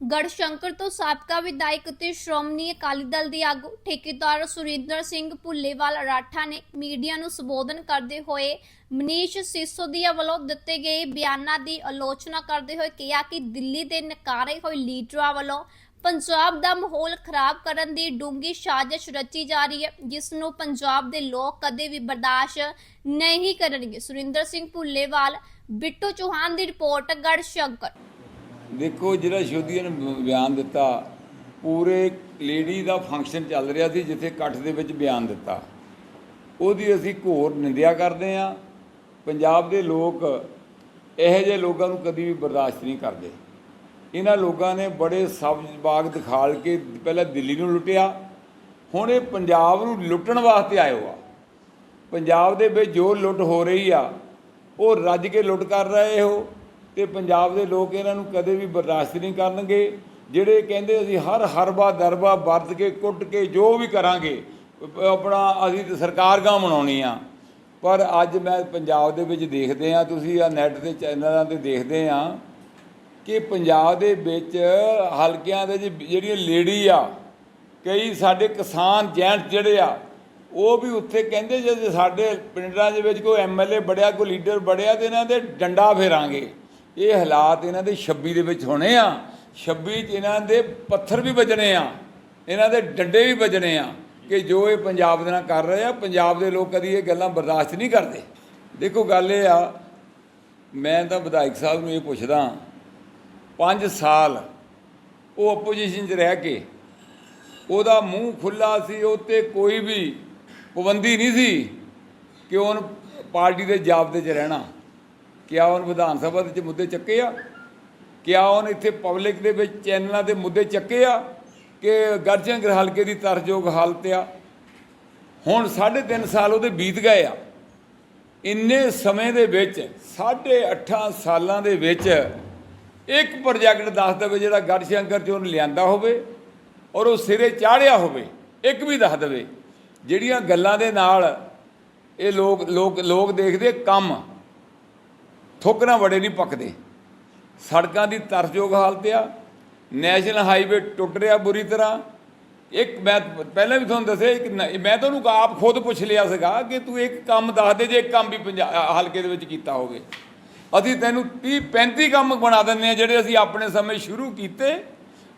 ਗੜਸ਼ੰਕਰ ਤੋਂ ਸਾਬਕਾ ਵਿਧਾਇਕ ਅਤੇ ਸ਼੍ਰੋਮਣੀ ਅਕਾਲੀ ਦਲ ਦੇ ਆਗੂ ਠੇਕੇਦਾਰ ਸੁਰਿੰਦਰ ਸਿੰਘ ਭੁੱਲੇਵਾਲ ਰਾਠਾ ਨੇ ਮੀਡੀਆ ਨੂੰ ਸੰਬੋਧਨ ਕਰਦੇ ਹੋਏ ਮਨੀਸ਼ ਸਿਸੋਦੀਆ ਵੱਲੋਂ ਦਿੱਤੇ ਗਏ ਬਿਆਨਾਂ ਦੀ ਆਲੋਚਨਾ ਕਰਦੇ ਹੋਏ ਕਿਹਾ ਕਿ ਦਿੱਲੀ ਦੇ ਨਕਾਰੇ ਹੋਏ ਲੀਡਰਾਂ ਵੱਲੋਂ ਪੰਜਾਬ ਦਾ ਮਾਹੌਲ ਖਰਾਬ ਕਰਨ ਦੀ ਡੂੰਗੀ ਸਾਜ਼ਿਸ਼ ਰਚੀ ਜਾ ਰਹੀ ਹੈ, ਜਿਸ ਨੂੰ ਪੰਜਾਬ ਦੇ ਲੋਕ ਕਦੇ ਵੀ ਬਰਦਾਸ਼ਤ ਨਹੀਂ ਕਰਨਗੇ। ਸੁਰਿੰਦਰ ਸਿੰਘ ਭੁੱਲੇਵਾਲ, ਬਿੱਟੂ ਚੌਹਾਨ ਦੀ ਰਿਪੋਰਟ, ਗੜਸ਼ੰਕਰ। ਦੇਖੋ ਜਿਹੜਾ ਸ਼ੋਧੀਆ ਨੇ ਬਿਆਨ ਦਿੱਤਾ, ਪੂਰੇ ਲੇਡੀ ਦਾ ਫੰਕਸ਼ਨ ਚੱਲ ਰਿਹਾ ਸੀ ਜਿੱਥੇ ਇਕੱਠ ਦੇ ਵਿੱਚ ਬਿਆਨ ਦਿੱਤਾ। ਉਹਦੀ ਅਸੀਂ ਘੋਰ ਨਿੰਦਿਆ ਕਰਦੇ ਆ ਪੰਜਾਬ ਦੇ ਲੋਕ ਇਹੋ ਜਿਹੇ ਲੋਕਾਂ ਨੂੰ ਕਦੀ ਵੀ ਬਰਦਾਸ਼ਤ ਨਹੀਂ ਕਰਦੇ। ਇਹਨਾਂ ਲੋਕਾਂ ਨੇ ਬੜੇ ਸਬਜ਼ ਬਾਗ ਦਿਖਾਲ ਕੇ ਪਹਿਲਾਂ ਦਿੱਲੀ ਨੂੰ ਲੁੱਟਿਆ। ਹੁਣ ਇਹ ਪੰਜਾਬ ਨੂੰ ਲੁੱਟਣ ਵਾਸਤੇ ਆਏ ਆ। ਪੰਜਾਬ ਦੇ ਵਿੱਚ ਜੋ ਲੁੱਟ ਹੋ ਰਹੀ ਆ, ਉਹ ਰੱਜ ਕੇ ਲੁੱਟ ਕਰ ਰਹੇ ਹੋ। ਤੇ ਪੰਜਾਬ ਦੇ ਲੋਕ ਇਹਨਾਂ ਨੂੰ ਕਦੇ ਵੀ ਬਰਦਾਸ਼ਤ ਨਹੀਂ ਕਰਨਗੇ। ਜਿਹੜੇ ਕਹਿੰਦੇ ਅਸੀਂ ਹਰ ਹਰਬਾ ਦਰਬਾ ਵਰਤ ਕੇ, ਕੁੱਟ ਕੇ ਜੋ ਵੀ ਕਰਾਂਗੇ ਆਪਣਾ ਅਸੀਂ ਤੇ ਸਰਕਾਰ ਗਾਂ ਬਣਾਉਣੀ ਆ। ਪਰ ਅੱਜ ਮੈਂ ਪੰਜਾਬ ਦੇ ਵਿੱਚ ਦੇਖਦੇ ਆ, ਤੁਸੀਂ ਆ ਨੈਟ ਦੇ ਚੈਨਲਾਂ ਤੇ ਦੇਖਦੇ ਆ ਕਿ ਪੰਜਾਬ ਦੇ ਵਿੱਚ ਹਲਕਿਆਂ ਦੇ ਜਿਹੜੀਆਂ ਲੇਡੀ ਆ, ਕਈ ਸਾਡੇ ਕਿਸਾਨ ਜੈਂਟ ਜਿਹੜੇ ਆ, ਉਹ ਵੀ ਉੱਥੇ ਕਹਿੰਦੇ ਜੇ ਸਾਡੇ ਪਿੰਡਾਂ ਦੇ ਵਿੱਚ ਕੋਈ ਐਮਐਲਏ ਬੜਿਆ, ਕੋਈ ਲੀਡਰ ਬੜਿਆ ਤੇ ਇਹਨਾਂ ਦੇ ਡੰਡਾ ਫੇਰਾਂਗੇ। ਇਹ ਹਾਲਾਤ ਇਹਨਾਂ ਦੇ 26 ਦੇ ਵਿੱਚ ਹੋਣੇ ਆ। 26 ਚ ਇਹਨਾਂ ਦੇ ਪੱਥਰ ਵੀ ਵੱਜਣੇ ਆ। ਇਹਨਾਂ ਦੇ ਡੰਡੇ ਵੀ ਵੱਜਣੇ ਆ ਕਿ ਜੋ ਇਹ ਪੰਜਾਬ ਦੇ ਨਾਲ ਕਰ ਰਹੇ ਆ, ਪੰਜਾਬ ਦੇ ਲੋਕ ਕਦੀ ਇਹ ਗੱਲਾਂ ਬਰਦਾਸ਼ਤ ਨਹੀਂ ਕਰਦੇ। ਦੇਖੋ ਗੱਲ ਇਹ ਆ, ਮੈਂ ਤਾਂ ਵਿਧਾਇਕ ਸਾਹਿਬ ਨੂੰ ਇਹ ਪੁੱਛਦਾ 5 ਸਾਲ ਉਹ ਆਪੋਜੀਸ਼ਨ 'ਚ ਰਹਿ ਕੇ ਉਹਦਾ ਮੂੰਹ ਖੁੱਲਾ ਸੀ ਉਹ ਤੇ ਕੋਈ ਵੀ ਪਾਬੰਦੀ ਨਹੀਂ ਸੀ ਕਿ ਉਹਨ ਪਾਰਟੀ ਦੇ ਜਾਬਤੇ 'ਚ ਰਹਿਣਾ। ਕਿਆ ਉਹਨ ਵਿਧਾਨ ਸਭਾ ਦੇ ਵਿੱਚ ਮੁੱਦੇ ਚੱਕੇ ਆ? ਕਿਆ ਉਹਨ ਇੱਥੇ ਪਬਲਿਕ ਦੇ ਵਿੱਚ ਚੈਨਲਾਂ ਦੇ ਮੁੱਦੇ ਚੱਕੇ ਆ? ਕਿ ਗਰਜੰਗਰ ਹਲਕੇ ਦੀ ਤਰਜੋਗ ਹਾਲਤ ਆ? ਹੁਣ 3.5 ਸਾਲ ਉਹਦੇ ਬੀਤ ਗਏ ਆ। ਇੰਨੇ ਸਮੇਂ ਦੇ ਵਿੱਚ 8.5 ਸਾਲਾਂ ਦੇ ਵਿੱਚ ਇੱਕ ਪ੍ਰੋਜੈਕਟ ਦੱਸ ਦੇਵੇ ਜਿਹੜਾ ਗੜਸ਼ੰਕਰ ਚ ਉਹਨੇ ਲਿਆਂਦਾ ਹੋਵੇ ਔਰ ਉਹ ਸਿਰੇ ਚਾੜਿਆ ਹੋਵੇ, ਇੱਕ ਵੀ ਦੱਸ ਦੇਵੇ। ਜਿਹੜੀਆਂ ਗੱਲਾਂ ਦੇ ਨਾਲ ਇਹ ਲੋਕ ਲੋਕ ਲੋਕ ਦੇਖਦੇ ਕੰਮ। ਥੁੱਕਣਾ ਵੜੇ ਨਹੀਂ ਪੱਕਦੇ। ਸੜਕਾਂ ਦੀ ਤਰਸਯੋਗ ਹਾਲਤ ਆ, ਨੈਸ਼ਨਲ ਹਾਈਵੇ ਟੁੱਟ ਰਿਹਾ ਬੁਰੀ ਤਰ੍ਹਾਂ। ਇੱਕ ਮੈਂ ਪਹਿਲਾਂ ਵੀ ਤੁਹਾਨੂੰ ਦੱਸਿਆ, ਇੱਕ ਮੈਂ ਤੁਹਾਨੂੰ ਆਪ ਖੁਦ ਪੁੱਛ ਲਿਆ ਸੀਗਾ ਕਿ ਤੂੰ ਇੱਕ ਕੰਮ ਦੱਸ ਦੇ ਜੇ ਇੱਕ ਕੰਮ ਵੀ ਪੰਜਾ- ਹਲਕੇ ਦੇ ਵਿੱਚ ਕੀਤਾ ਹੋਵੇ। ਅਸੀਂ ਤੈਨੂੰ 30 35 ਕੰਮ ਬਣਾ ਦਿੰਦੇ ਆ ਜਿਹੜੇ ਅਸੀਂ ਆਪਣੇ ਸਮੇਂ ਸ਼ੁਰੂ ਕੀਤੇ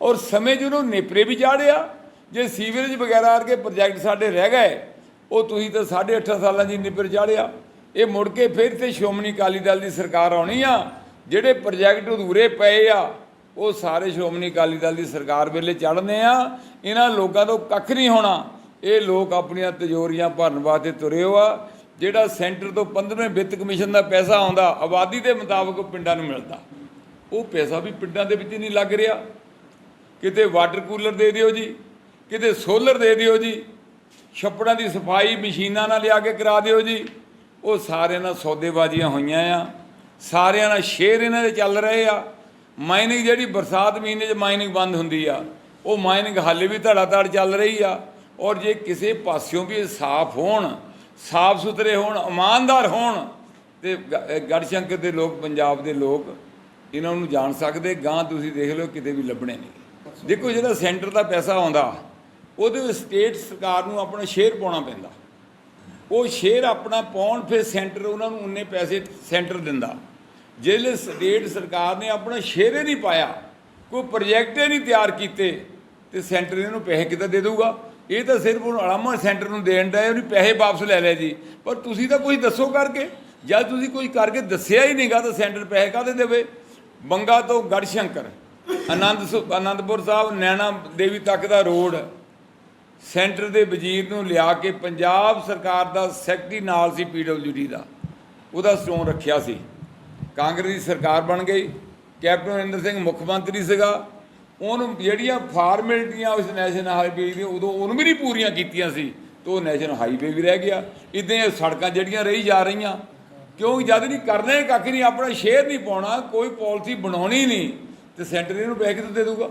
ਔਰ ਸਮੇਂ ਜਿਹਨੂੰ ਨੇਪਰੇ ਵੀ ਚਾੜਿਆ। ਜੇ ਸੀਵਰੇਜ ਵਗੈਰਾ ਵਰਗੇ ਪ੍ਰੋਜੈਕਟ ਸਾਡੇ ਰਹਿ ਗਏ, ਉਹ ਤੁਸੀਂ ਤਾਂ 8.5 ਸਾਲਾਂ ਦੀ ਨਿਪਰ ਚਾੜਿਆ। ਇਹ ਮੁੜ ਕੇ ਫਿਰ ਤੇ ਸ਼੍ਰੋਮਣੀ ਅਕਾਲੀ ਦਲ ਦੀ ਸਰਕਾਰ ਆਉਣੀ ਆ, ਜਿਹੜੇ ਪ੍ਰੋਜੈਕਟ ਅਧੂਰੇ ਪਏ ਆ, ਉਹ ਸਾਰੇ ਸ਼੍ਰੋਮਣੀ ਅਕਾਲੀ ਦਲ ਦੀ ਸਰਕਾਰ ਵੇਲੇ ਚੜ੍ਹਨੇ ਆ। ਇਹਨਾਂ ਲੋਕਾਂ ਤੋਂ ਕੱਖ ਨਹੀਂ ਹੋਣਾ। ਇਹ ਲੋਕ ਆਪਣੀਆਂ ਤਿਜੋਰੀਆਂ ਭਰਨ ਵਾਸਤੇ ਤੁਰੇ ਹੋ ਆ, ਜਿਹੜਾ ਸੈਂਟਰ ਤੋਂ 15ਵੇਂ ਵਿੱਤ ਕਮਿਸ਼ਨ ਦਾ ਪੈਸਾ ਆਉਂਦਾ, ਆਬਾਦੀ ਦੇ ਮੁਤਾਬਕ ਪਿੰਡਾਂ ਨੂੰ ਮਿਲਦਾ। ਉਹ ਪੈਸਾ ਵੀ ਪਿੰਡਾਂ ਦੇ ਵਿੱਚ ਨਹੀਂ ਲੱਗ ਰਿਹਾ। ਕਿਤੇ ਵਾਟਰ ਕੂਲਰ ਦੇ ਦਿਓ ਜੀ, ਕਿਤੇ ਸੋਲਰ ਦੇ ਦਿਓ ਜੀ, ਛੱਪੜਾਂ ਦੀ ਸਫ਼ਾਈ ਮਸ਼ੀਨਾਂ ਨਾਲ ਲਿਆ ਕੇ ਕਰਾ ਦਿਓ ਜੀ। ਉਹ ਸਾਰਿਆਂ ਨਾਲ ਸੌਦੇਬਾਜ਼ੀਆਂ ਹੋਈਆਂ ਆ। ਸਾਰਿਆਂ ਨਾਲ ਸ਼ੇਅਰ ਇਹਨਾਂ ਦੇ ਚੱਲ ਰਹੇ ਆ। ਮਾਈਨਿੰਗ ਜਿਹੜੀ ਬਰਸਾਤ ਮਹੀਨੇ 'ਚ ਮਾਈਨਿੰਗ ਬੰਦ ਹੁੰਦੀ ਆ, ਉਹ ਮਾਈਨਿੰਗ ਹਾਲੇ ਵੀ ਧੜਾਧੜ ਚੱਲ ਰਹੀ ਆ ਔਰ ਜੇ ਕਿਸੇ ਪਾਸਿਓਂ ਵੀ ਸਾਫ਼ ਹੋਣ, ਸਾਫ਼ ਸੁਥਰੇ ਹੋਣ, ਇਮਾਨਦਾਰ ਹੋਣ, ਤੇ ਗ- ਇਹ ਗੜਸ਼ੰਕਰ ਦੇ ਲੋਕ, ਪੰਜਾਬ ਦੇ ਲੋਕ ਇਹਨਾਂ ਨੂੰ ਜਾਣ ਸਕਦੇ ਗਾਂ ਤੁਸੀਂ ਦੇਖ ਲਓ ਕਿਤੇ ਵੀ ਲੱਭਣੇ ਨਹੀਂ। ਦੇਖੋ ਜਿਹੜਾ ਸੈਂਟਰ ਦਾ ਪੈਸਾ ਆਉਂਦਾ, ਉਹਦੇ ਵਿੱਚ ਸਟੇਟ ਸਰਕਾਰ ਨੂੰ ਆਪਣਾ ਸ਼ੇਅਰ ਪਾਉਣਾ ਪੈਂਦਾ। ਉਹ ਸ਼ੇਅਰ ਆਪਣਾ ਪਾਉਣ, ਫਿਰ ਸੈਂਟਰ ਉਹਨਾਂ ਨੂੰ ਉਨੇ ਪੈਸੇ ਸੈਂਟਰ ਦਿੰਦਾ। ਜਿਹੜੇ ਸਟੇਟ ਸਰਕਾਰ ਨੇ ਆਪਣਾ ਸ਼ੇਅਰ ਹੀ ਨਹੀਂ ਪਾਇਆ, ਕੋਈ ਪ੍ਰੋਜੈਕਟ ਹੀ ਨਹੀਂ ਤਿਆਰ ਕੀਤੇ, ਤੇ ਸੈਂਟਰ ਇਹਨੂੰ ਪੈਸੇ ਕਿੱਦਾਂ ਦੇ ਦੇਊਗਾ? ਇਹ ਤਾਂ ਸਿਰਫ ਉਹ ਅਲਾਮਾ ਸੈਂਟਰ ਨੂੰ ਦੇਣ ਦਾ ਉਹਨੇ ਪੈਸੇ ਵਾਪਸ ਲੈ ਲਿਆ ਜੀ। ਪਰ ਤੁਸੀਂ ਤਾਂ ਕੋਈ ਦੱਸੋ ਕਰਕੇ। ਜਦ ਤੁਸੀਂ ਕੋਈ ਕਰਕੇ ਦੱਸਿਆ ਹੀ ਨਹੀਂਗਾ, ਤਾਂ ਸੈਂਟਰ ਪੈਸੇ ਕਾਹਦੇ ਦੇਵੇ? ਬੰਗਾ ਤੋਂ ਗੜਸ਼ੰਕਰ ਆਨੰਦ ਸੁ- ਆਨੰਦਪੁਰ ਸਾਹਿਬ, ਨੈਣਾ ਦੇਵੀ ਤੱਕ ਦਾ ਰੋਡ। ਸੈਂਟਰ ਦੇ ਵਜ਼ੀਰ ਨੂੰ ਲਿਆ ਕੇ ਪੰਜਾਬ ਸਰਕਾਰ ਦਾ ਸੈਕਟਰੀ ਨਾਲ ਸੀ ਪੀਡਬਲਯੂਡੀ ਦਾ। ਉਹਦਾ ਸਟੋਨ ਰੱਖਿਆ ਸੀ। ਕਾਂਗਰਸ ਦੀ ਸਰਕਾਰ ਬਣ ਗਈ। ਕੈਪਟਨ ਅਮਰਿੰਦਰ ਸਿੰਘ ਮੁੱਖ ਮੰਤਰੀ ਸੀਗਾ। ਉਹਨੂੰ ਜਿਹੜੀਆਂ ਫਾਰਮੈਲਿਟੀਆਂ ਉਸ ਨੈਸ਼ਨਲ ਹਾਈਵੇ ਦੀਆਂ ਉਦੋਂ ਉਹਨੂੰ ਵੀ ਨਹੀਂ ਪੂਰੀਆਂ ਕੀਤੀਆਂ ਸੀ ਤੇ ਉਹ ਨੈਸ਼ਨਲ ਹਾਈਵੇ ਵੀ ਰਹਿ ਗਿਆ। ਇਦਾਂ ਇਹ ਸੜਕਾਂ ਜਿਹੜੀਆਂ ਰਹੀ ਜਾ ਰਹੀਆਂ, ਕਿਉਂ ਜਦ ਨਹੀਂ ਕਰਨਾ ਕੱਖ ਨਹੀਂ, ਆਪਣਾ ਸ਼ੇਅਰ ਨਹੀਂ ਪਾਉਣਾ, ਕੋਈ ਪਾਲਿਸੀ ਬਣਾਉਣੀ ਨਹੀਂ ਤੇ ਸੈਂਟਰ ਇਹਨੂੰ ਪੈਸੇ ਦੇ ਦੂਗਾ